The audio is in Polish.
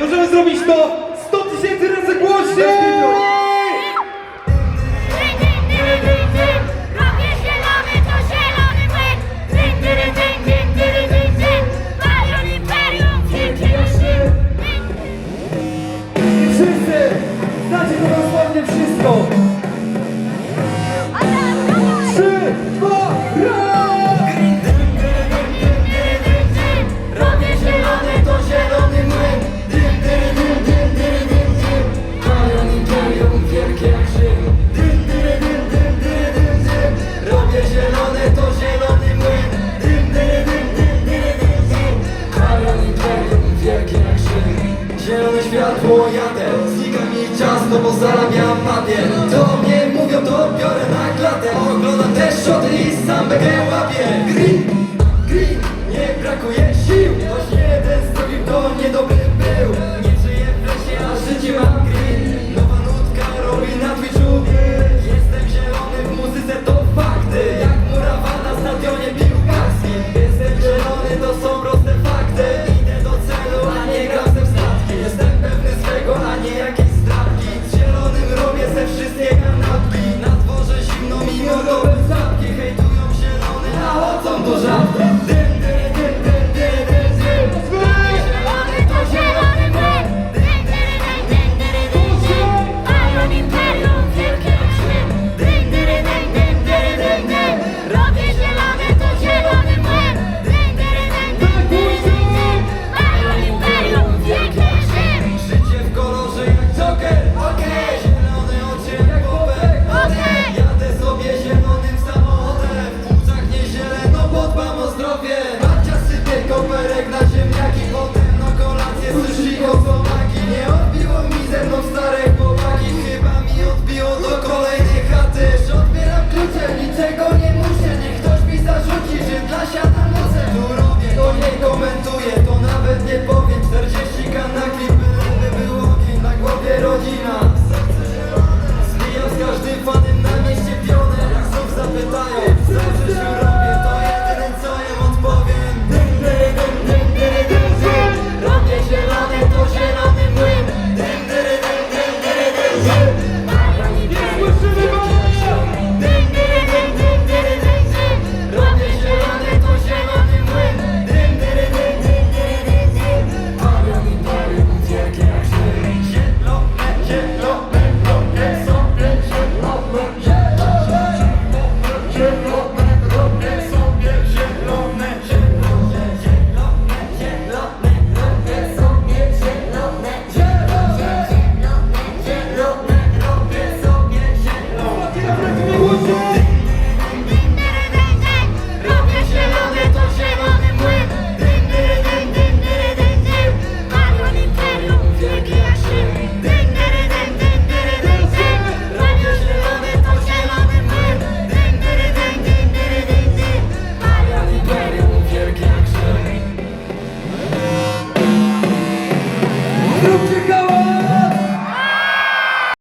możemy zrobić to 100 tysięcy razy głośniej! Wszyscy! Znacie to dosłownie wszystko! Trzy, dwa, zarabiam matnie Do mnie mówią, to biorę na klatę. Oglądam te szoty i sam bekę łapię Green Thank